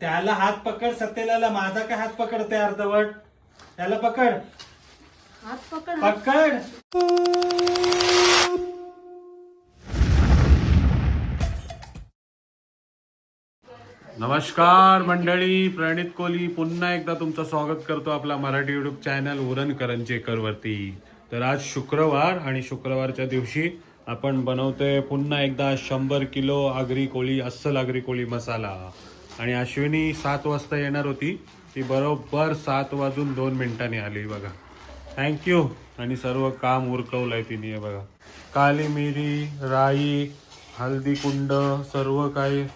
त्याला हात पकड सत्यलाला माझा काय हात पकडते अर्धवट? त्याला पकड. हात पकड पकड. नमस्कार मंडळी प्रणित कोहली पुन्हा एकदा तुमचं स्वागत करतो आपला मराठी युट्यूब चॅनल उरण करंजेकर वरती तर आज शुक्रवार आणि शुक्रवारच्या दिवशी आपण बनवतोय पुन्हा एकदा शंभर किलो आगरी कोळी अस्सल आगरी कोळी मसाला. आणि अश्विनी सात वाजता येणार होती. ती बरोबर सात वाजून दोन मिनिटांनी आली बघा. थँक्यू आणि सर्व काम उरकवलंय तिने बघा. काली मिरी राई हल्दी कुंड सर्व काही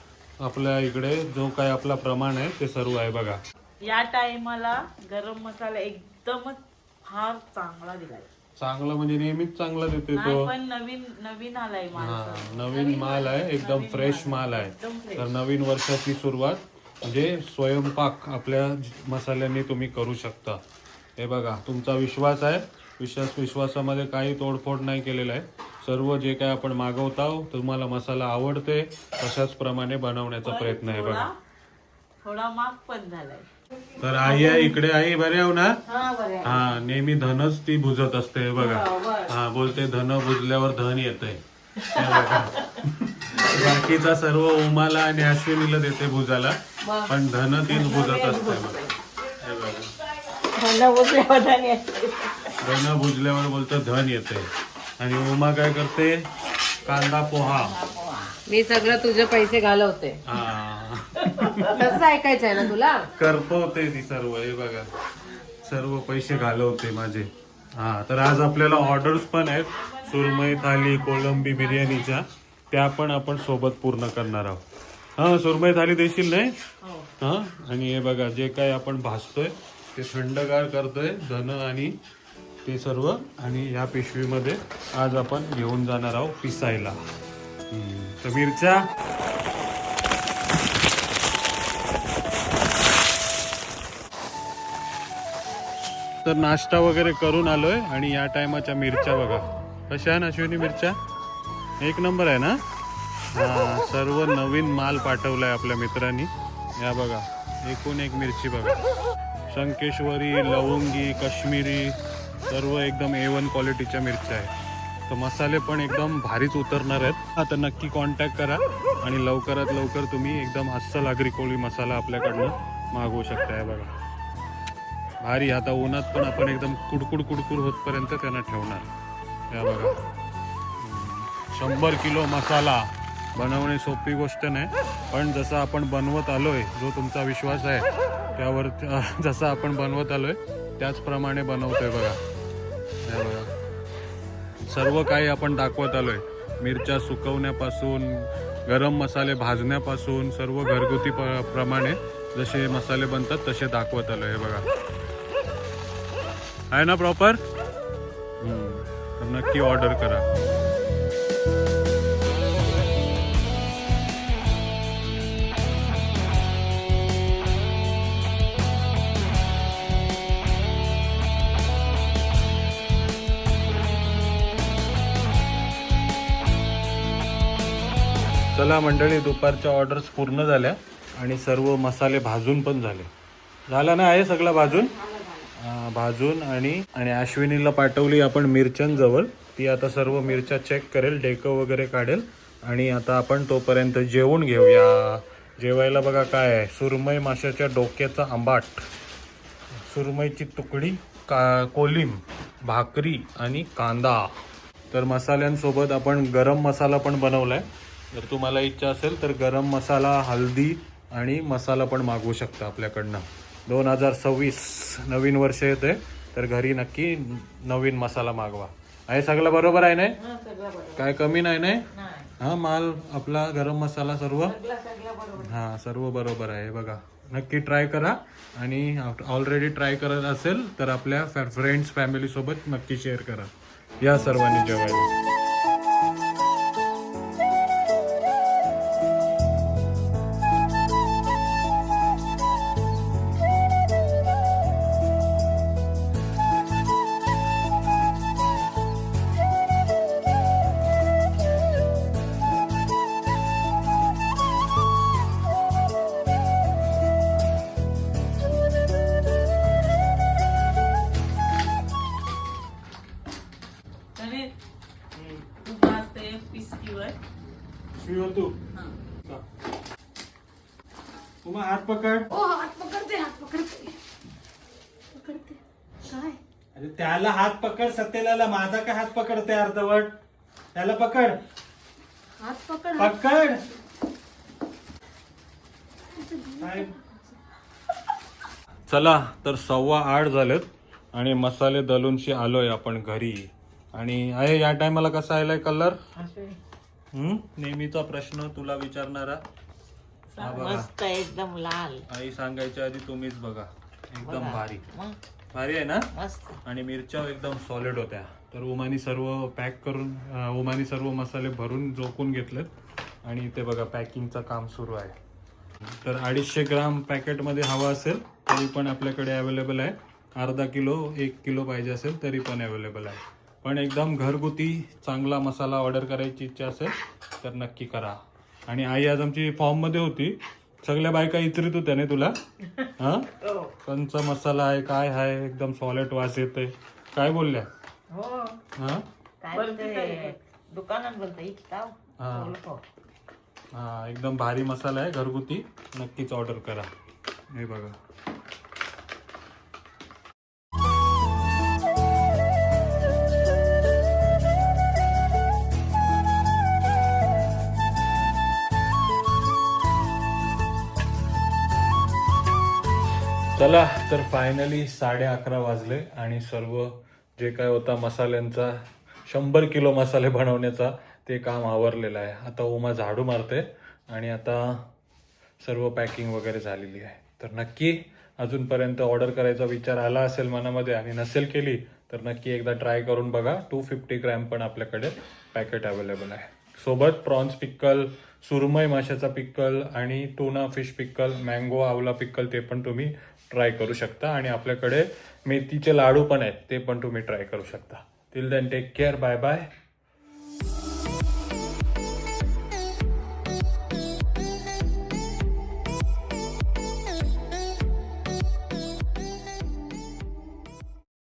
आपल्या इकडे जो काही आपला प्रमाण आहे ते सर्व आहे बघा. या टायमाला गरम मसाला एकदमच फार चांगला दिलाय. चांगलं म्हणजे नेहमीच चांगला देते तो. पण नवीन नवीन आलाय हा माणसं नवीन माल आहे एकदम फ्रेश माल. आहे. तर नवीन वर्षाची सुरुवात म्हणजे स्वयंपाक आपल्या मसाल्यांनी तुम्ही करू शकता. हे बघा तुमचा विश्वास आहे. विश्वास विश्वासामध्ये काही तोडफोड नाही केलेला आहे. सर्व जे काय आपण मागवता तुम्हाला मसाला आवडते तशाच प्रमाणे बनवण्याचा प्रयत्न आहे बघा. थोडा माग पण झालाय. तर आई आहे इकडे आई बरे आहो ना हा बरे हा नेहमी धनच ती बुजत असते बघा. हा बोलते धन बुजल्यावर धन बघा. बाकीचा सर्व उमाला आणि अश्विनीला देते बुजाला पण धन तीच बुजत असते बघा. धन बुजल्यावर बोलतं धन येते आणि उमा काय करते? कांदा पोहा. मी सगळं तुझे पैसे घालवते. हा तसं ऐकायचंय ना तुला? करतो ते ती सर्व हे बघा. सर्व पैसे घालवते माझे. हा तर आज आपल्याला ऑर्डर्स पण आहेत. सुरमई थाली कोळंबी बिर्याणीच्या. त्या पण आपण सोबत पूर्ण करणार आहोत. हा सुरमई थाली देशील नाही? हा. आणि हे बघा जे काय आपण भाजतोय ते थंडगार करतोय धन आणि ते सर्व. आणि या पिशवीमध्ये आज आपण घेऊन जाणार आहोत पिसायला. तर मिरच्या तर नाश्ता वगैरे करून आलोय आणि या टायमाच्या मिरच्या बघा. कशा आहे ना अश्विनी मिरच्या? एक नंबर आहे ना? हा सर्व नवीन माल पाठवलाय आपल्या मित्रांनी. या बघा एकूण एक मिरची बघा. शंकेश्वरी लवंगी काश्मीरी सर्व एकदम ए वन क्वालिटीच्या मिरच्या आहेत. तर मसाले पण एकदम भारीच उतरणार आहेत. आता नक्की कॉन्टॅक्ट करा आणि लवकरात लवकर तुम्ही एकदम अस्सल आगरी कोळी मसाला आपल्याकडनं मागवू शकता बघा. भारी आता उन्हात पण आपण एकदम कुडकुड कुडकुड होतपर्यंत त्यांना ठेवणार. या बघा. शंभर किलो मसाला. बनवणे सोपी गोष्ट नाही. पण जसं आपण बनवत आलोय जो तुमचा विश्वास आहे त्यावर जसं आपण बनवत आलोय त्याचप्रमाणे बनवतोय बघा. या बघा. सर्व काही आपण दाखवत आलोय. मिरच्या सुकवण्यापासून गरम मसाले भाजण्यापासून सर्व घरगुती प- प्रमाणे जसे मसाले बनतात तसे दाखवत आलोय. हे बघा. आहे ना प्रॉपर तर नक्की ऑर्डर करा. चला मंडळी दुपारच्या ऑर्डर्स पूर्ण झाल्या आणि सर्व मसाले भाजून पण झाले. झाला ना आहे सगळं भाजून? भाजून आणि आणि अश्विनीला पाठवली आपण मिरच्यांजवळ. ती आता सर्व मिरच्या चेक करेल डेकं वगैरे काढेल. आणि आता आपण तोपर्यंत जेवून घेऊया. जेवायला बघा काय आहे. सुरमई माशाच्या डोक्याचा आंबाट. सुरमईची तुकडी का कोलिम भाकरी आणि कांदा. तर मसाल्यांसोबत आपण गरम मसाला पण बनवला आहे जर तुम्हाला इच्छा असेल तर गरम मसाला हल्दी आणि मसाला पण मागवू शकता आपल्याकडनं. दोन हजार सव्वीस नवीन वर्ष येते तर घरी नक्की नवीन मसाला मागवा. आहे सगळं बरोबर आहे नाही? काय कमी नाही नाही? हा माल आपला गरम मसाला सर्व? हा सर्व बरोबर आहे. बघा नक्की ट्राय करा. आणि ऑलरेडी ट्राय करत असेल तर आपल्या फ्रेंड्स फॅमिली सोबत नक्की शेअर करा. या सर्वांनी जेवायला. शिव तू. उमा हात पकड. ओ हात पकडते हात पकडते. पकडते. काय? अरे त्याला हात पकड सत्यलाला माझा काय हात पकडते अर्धवट? त्याला पकड. हात पकड पकड. चला तर सव्वा आठ झालेत आणि मसाले दलूनशी आलोय आपण घरी. आणि आहे या टायमाला कसा आलाय कलर नेहमीचा प्रश्न तुला विचारणारा. हा बघा. मस्त एकदम लाल. आई सांगायच्या आधी तुम्हीच बघा. एकदम भारी. मग? भारी आहे ना? मस्त. आणि मिरच्या एकदम सॉलिड होत्या. तर उमानी सर्व पॅक करून अं, उमानी सर्व मसाले भरून जोकून घेतलेत. आणि इथे बघा पॅकिंगचं काम सुरू आहे. तर अडीचशे ग्राम पॅकेटमध्ये हवा असेल तरी पण आपल्याकडे अवेलेबल आहे. अर्धा किलो एक किलो पाहिजे असेल तरी पण अवेलेबल आहे. पण एकदम घरगुती चांगला मसाला ऑर्डर करायची इच्छा असेल तर नक्की करा. आणि आई आज आमची फॉर्ममध्ये होती. सगळ्या बायका इचरीत होत्या नाही तुला? हां? हो. कंचा मसाला आहे काय आहे? एकदम सॉलिड वास येते काय बोलल्या? हो. हा? दुकानात बोलतो हा. हा एकदम भारी मसाला आहे घरगुती. नक्कीच ऑर्डर करा. हे बघा. चला तर फायनली साडे अकरा वाजले आणि सर्व जे काय होता मसाल्यांचा शंभर किलो मसाले बनवण्याचा ते काम आवरलेलं आहे. आता उमा झाडू मारते आणि आता सर्व पॅकिंग वगैरे झालेली आहे. तर नक्की अजूनपर्यंत ऑर्डर करायचा विचार आला असेल मनामध्ये आणि नसेल केली तर नक्की एकदा ट्राय करून बघा. टू फिफ्टी ग्रॅम पण आपल्याकडे पॅकेट अवेलेबल आहे. सोबत प्रॉन्स पिक्कल सुरमई माशाचा पिक्कल आणि टुना फिश पिक्कल मँगो आवला पिक्कल ते पण तुम्ही ट्राय करू शकता आणि आपल्याकडे मेथीचे लाडू पण आहेत ते पण तुम्ही ट्राय करू शकता. Till then take care bye bye